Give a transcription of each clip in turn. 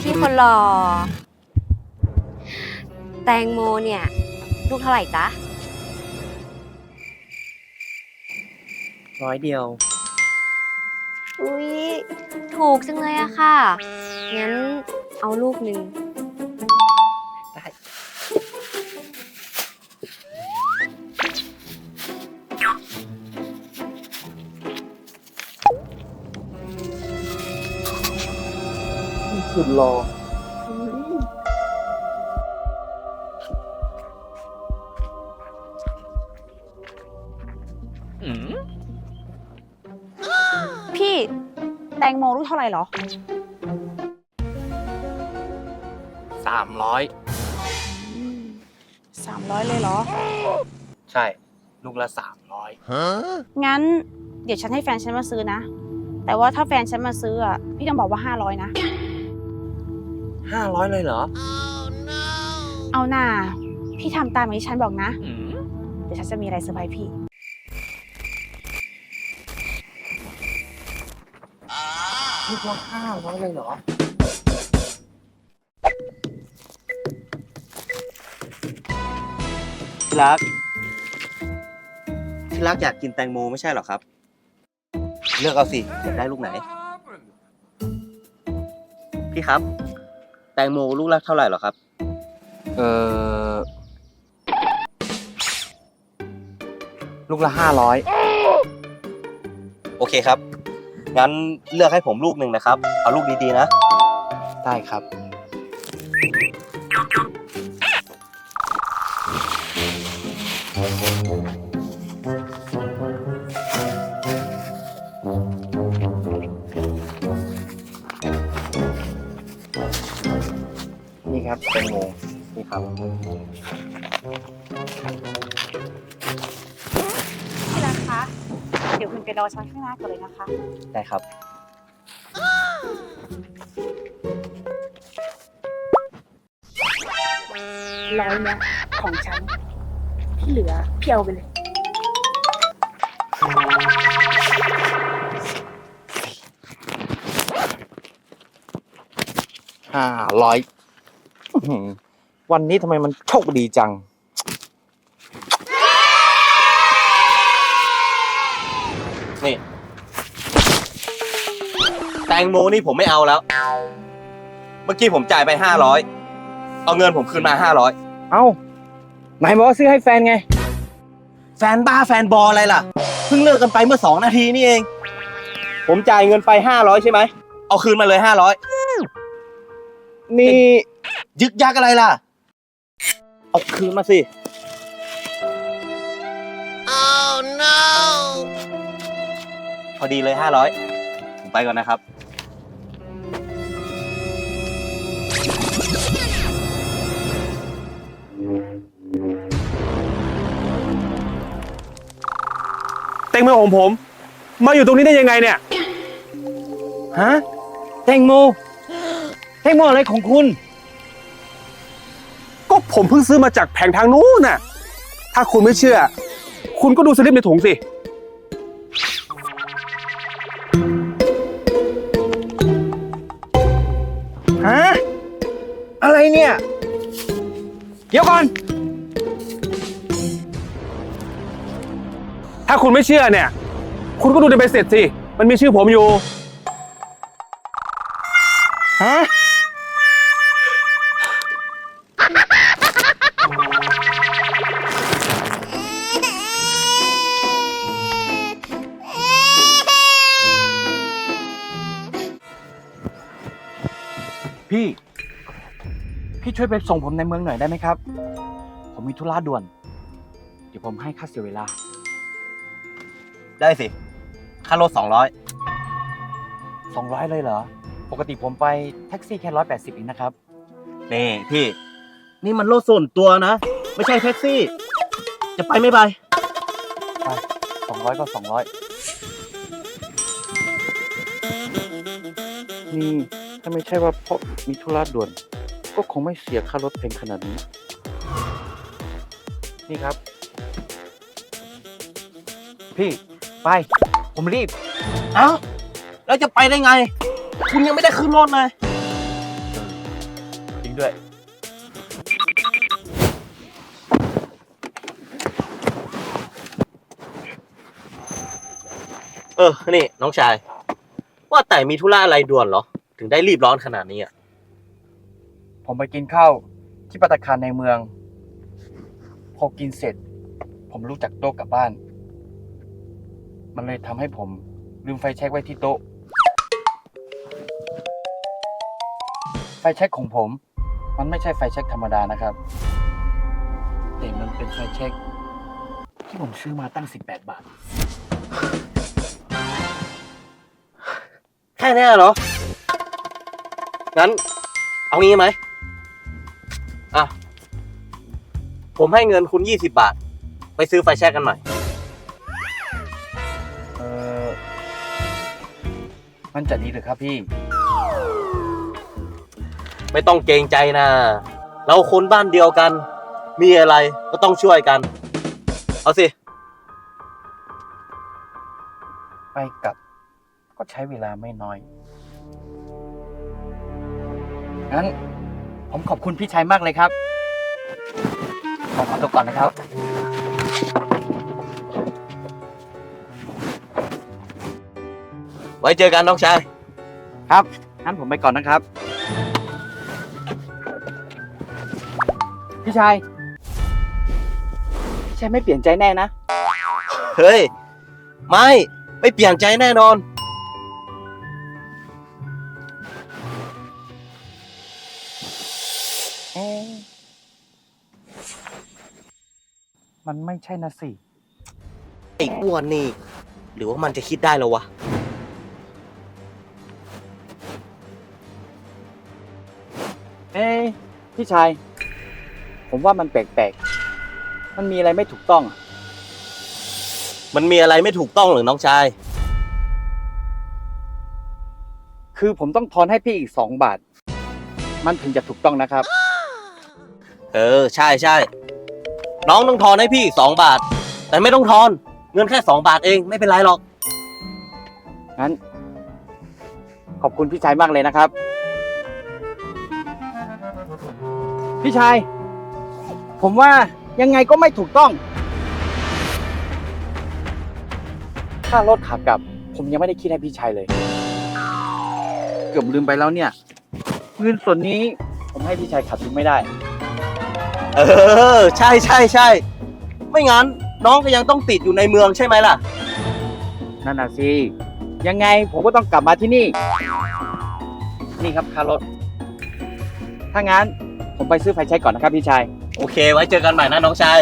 พี่คนหล่อ แตงโมเนี่ย ลูกเท่าไหร่จ๊ะ ร้อยเดียว อุ้ยถูกจังเลยอะค่ะ งั้นเอาลูกหนึ่ง สุดรออืมพี่ แตงโมลูกเท่าไหร่เหรอ สามร้อยสามร้อยเลยเหรอ ใช่ ลูกละสามร้อยงั้น เดี๋ยวฉันให้แฟนฉันมาซื้อนะ แต่ว่าถ้าแฟนฉันมาซื้ออะ พี่ต้องบอกว่าห้าร้อยนะ ห้าร้อยเลยเหรอเอาหน่าพี่ทำตามที่ฉันบอกนะ อืมเดี๋ยวฉันจะมีอะไรเซอร์ไพรส์พี่ ลูกละห้าร้อยเลยเหรอ ที่รักที่รักอยากกินแตงโมไม่ใช่เหรอครับ เลือกเอาสิอยากได้ลูกไหน พี่ครับแตงโมลูกละเท่าไหร่เหรอครับ เออลูกละห้าร้อยโอเคครับ งั้นเลือกให้ผมลูกหนึ่งนะครับ เอาลูกดีๆนะ ได้ครับ ครับเป็นโมนี่ครับพี่รักคะ เดี๋ยวคุณไปรอฉันข้างหน้าก่อนเลยนะคะ ได้ครับ ร้อยเนี้ยของฉัน ที่เหลือพี่เอาไปเลย ห้าร้อย วันนี้ทำไมมันโชคดีจัง นี่ แตงโมนี่ผมไม่เอาแล้ว เมื่อกี้ผมจ่ายไปห้าร้อยเอาเงินผมคืนมาห้าร้อยเอ้าไหนบอกว่าซื้อให้แฟนไง แฟนบ้าแฟนบออะไรล่ะ เพิ่งเลิกกันไปเมื่อสองนาทีนี่เอง ผมจ่ายเงินไปห้าร้อยใช่ไหม เอาคืนมาเลยห้าร้อยนี่ ยึกยักอะไรล่ะ เอาคืนมาสิพอดีเลยห้าร้อยผมไปก่อนนะครับ แตงโมของผม มาอยู่ตรงนี้ได้ยังไงเนี่ย ฮะ แตงโม แตงโมอะไรของคุณก็ ผมเพิ่งซื้อมาจากแผงทางนู้นน่ะ ถ้าคุณไม่เชื่อ คุณก็ดูสลิปในถุงสิ ฮะ อะไรเนี่ย เดี๋ยวก่อน ถ้าคุณไม่เชื่อเนี่ย คุณก็ดูในใบเสร็จสิ มันมีชื่อผมอยู่ ฮะ พี่ พี่ช่วยไปส่งผมในเมืองหน่อยได้ไหมครับ ผมมีธุระด่วน เดี๋ยวผมให้ค่าเสียเวลา ได้สิ ค่ารถสองร้อย200เลยเหรอ ปกติผมไปแท็กซี่แค่180เองนะครับ นี่พี่ นี่มันรถส่วนตัวนะ ไม่ใช่แท็กซี่ จะไปไม่ไปไป200ก็200นี่ ถ้าไม่ใช่ว่าเพราะมีธุระด่วน ก็คงไม่เสียค่ารถแพงขนาดนี้ นี่ครับ พี่ไป ผมรีบ เอ้า แล้วจะไปได้ไง คุณยังไม่ได้ขึ้นรถเลยจริงด้วย เออ นี่ น้องชาย ว่าแต่มีธุระอะไรด่วนเหรอ ถึงได้รีบร้อนขนาดนี้อะ ผมไปกินข้าวที่ปัตตาคารในเมือง พอกินเสร็จ ผมรู้จักโต๊ะกลับบ้าน มันเลยทำให้ผมลืมไฟแช็กไว้ที่โต๊ะ ไฟแช็กของผม มันไม่ใช่ไฟแช็กธรรมดานะครับ แต่มันเป็นไฟแช็กที่ผมซื้อมาตั้ง 18 บาท แค่เนี้ยเหรอ งั้น เอางี้ไหมอะ ผมให้เงินคุณยี่สิบาท ไปซื้อไฟแช็กกันหน่อยเออมันจะดีหรือครับพี่ ไม่ต้องเกรงใจนะ เราคนบ้านเดียวกัน มีอะไรก็ต้องช่วยกัน เอาสิ ไปกลับ ก็ใช้เวลาไม่น้อย งั้น ผมขอบคุณพี่ชัยมากเลยครับผมขอตัวก่อนนะครับ ไว้เจอกันน้องชาย ครับ งั้นผมไปก่อนนะครับ พี่ชัย พี่ชัยไม่เปลี่ยนใจแน่นะ เฮ้ย ไม่ ไม่เปลี่ยนใจแน่นอน มันไม่ใช่นะสิ ไอ้อ้วนนี่ หรือว่ามันจะคิดได้แล้ววะ เอ้ยพี่ชาย ผมว่ามันแปลกๆ มันมีอะไรไม่ถูกต้องอะมันมีอะไรไม่ถูกต้องหรือน้องชาย คือผมต้องทอนให้พี่อีกสองบาท มันถึงจะถูกต้องนะครับ เออ ใช่ใช่ น้องต้องทอนให้พี่สองบาท แต่ไม่ต้องทอน เงินแค่สองบาทเองไม่เป็นไรหรอก งั้น ขอบคุณพี่ชายมากเลยนะครับ พี่ชาย ผมว่ายังไงก็ไม่ถูกต้อง ค่ารถขากลับ ผมยังไม่ได้คิดให้พี่ชายเลย เกือบลืมไปแล้วเนี่ย เงินส่วนนี้ผมให้พี่ชายขาดทุนไม่ได้ เออ ใช่ใช่ใช่ ไม่งั้นน้องก็ยังต้องติดอยู่ในเมืองใช่ไหมล่ะ นั่นน่ะสิ ยังไงผมก็ต้องกลับมาที่นี่ นี่ครับค่ารถ ถ้างั้นผมไปซื้อไฟใช้ก่อนนะครับพี่ชาย โอเค ไว้เจอกันใหม่นะน้องชาย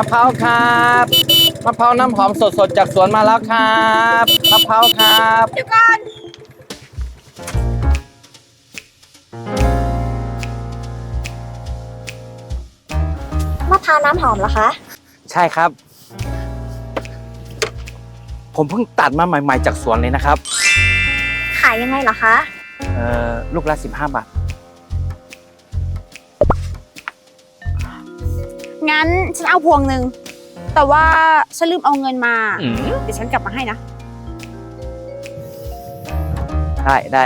ะพร้าวครับมะพร้าวน้ำหอมสดๆจากสวนมาแล้วครับมะพร้าวครับเดี๋ยวก่อนมะพร้าวน้ำหอมเหรอคะ ใช่ครับ ผมเพิ่งตัดมาใหม่ ๆ จากสวนเลยนะครับ ขายยังไงเหรอคะ เอ่อลูกละ15 บาท งั้นฉันเอาพวงหนึ่ง แต่ว่าฉันลืมเอาเงินมาเดี๋ยวฉันกลับมาให้นะ ได้ได้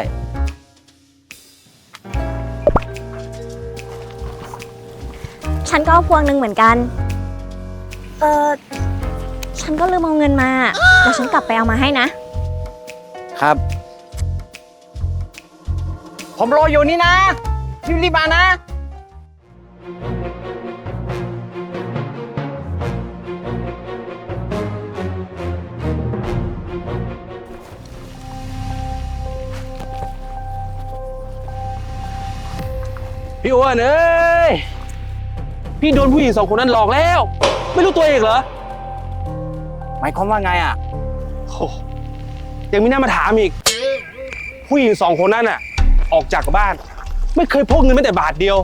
ฉันก็เอาพวงหนึ่งเหมือนกัน เออฉันก็ลืมเอาเงินมาเดี๋ยวฉันกลับไปเอามาให้นะ ครับ ผมรออยู่นี่นะรีบๆมานะ พี่อ้วนเอ้ย พี่โดนผู้หญิงสองคนนั้นหลอกแล้ว ไม่รู้ตัวเองเหรอ หมายความว่าไงอะโอ้ยังมีหน้ามาถามอีก ผู้หญิงสองคนนั้นน่ะ ออกจากบ้าน ไม่เคยพกเงินแม้แต่บาทเดียว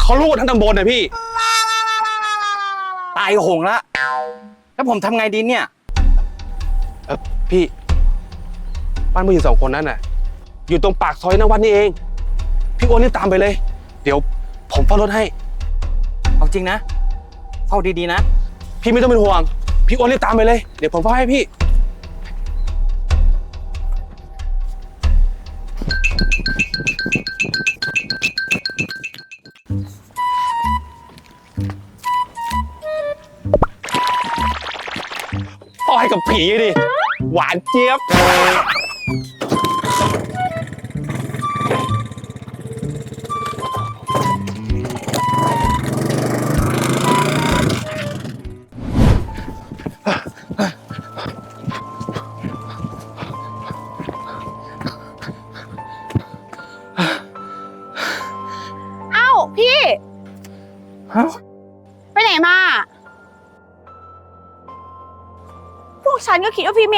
เขารู้กันทั้งตำบลนะพี่ ตายโหงละ แล้วผมทำไงดีเนี่ย เออพี่ บ้านผู้หญิงสองคนนั้นน่ะ อยู่ตรงปากซอยนวัดนี่เอง พี่โอนรีบตามไปเลย เดี๋ยวผมเฝ้ารถให้ เอาจริงนะเฝ้าดีๆนะ พี่ไม่ต้องเป็นห่วง พี่โอนรีบตามไปเลย เดี๋ยวผมเฝ้าให้พี่ พ่อให้กับผีดิ หวานเจี๊ยบ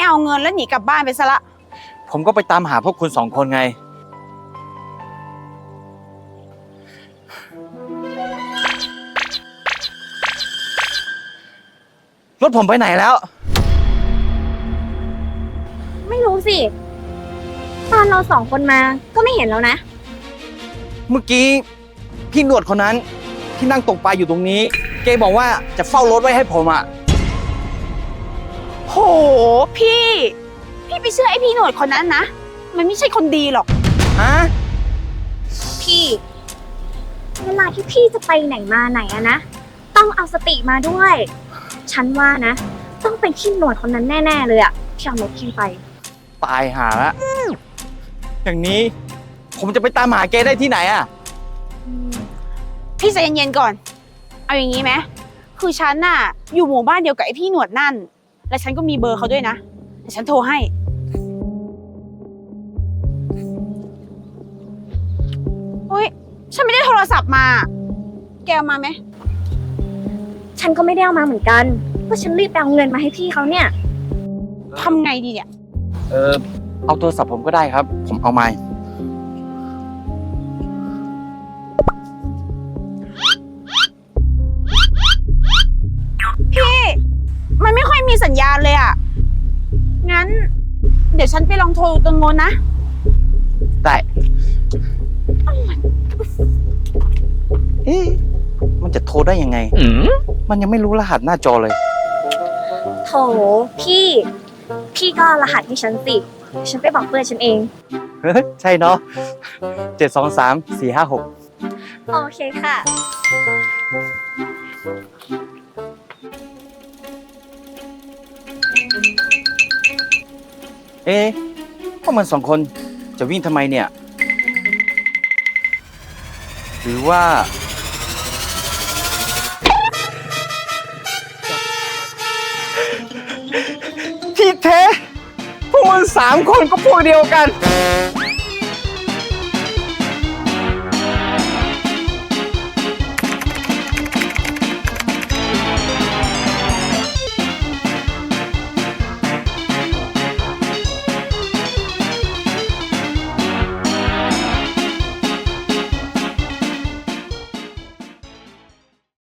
เอาเงินแล้วหนีกลับบ้านไปซะละ ผมก็ไปตามหาพวกคุณสองคนไง รถผมไปไหนแล้ว ไม่รู้สิ ตอนเราสองคนมาก็ไม่เห็นแล้วนะ เมื่อกี้ พี่หนวดคนนั้นที่นั่งตกปลาอยู่ตรงนี้ เกบอกว่าจะเฝ้ารถไว้ให้ผมอะ โห พี่ พี่ไปเชื่อไอ้พี่หนวดคนนั้นนะ มันไม่ใช่คนดีหรอก ฮะ พี่ เวลาที่พี่จะไปไหนมาไหนอะนะ ต้องเอาสติมาด้วย ฉันว่านะ ต้องเป็นที่หนวดคนนั้นแน่ ๆ เลยอะที่เอารถพี่ไป ตายหาละ อย่างนี้ ผมจะไปตามหาเกได้ที่ไหนอะ พี่ใจเย็นๆก่อน เอาอย่างนี้ไหมคือฉันน่ะ อยู่หมู่บ้านเดียวกับไอ้พี่หนวดนั่น และฉันก็มีเบอร์เขาด้วยนะเดี๋ยวฉันโทรให้เฮ้ยฉันไม่ได้โทรศัพท์มา แกเอามาไหม ฉันก็ไม่ได้เอามาเหมือนกัน ก็ฉันรีบไปเอาเงินมาให้พี่เขาเนี่ย ทำไงดีเนี่ย เออเอาโทรศัพท์ผมก็ได้ครับ ผมเอามา ฉันไปลองโทรตรงโน้นนะ ได้ เอ๊ะ มันจะโทรได้ยังไง มันยังไม่รู้รหัสหน้าจอเลย โถพี่ พี่ก็รหัสให้ฉันสิ ฉันไปบอกเพื่อนฉันเอง ใช่เนาะเจ็ดสองสามสี่ห้าหกโอเคค่ะ เอ๊ะพวกมันสองคนจะวิ่งทำไมเนี่ย หรือว่า ที่แท้พวกมันสามคนก็พวกเดียวกัน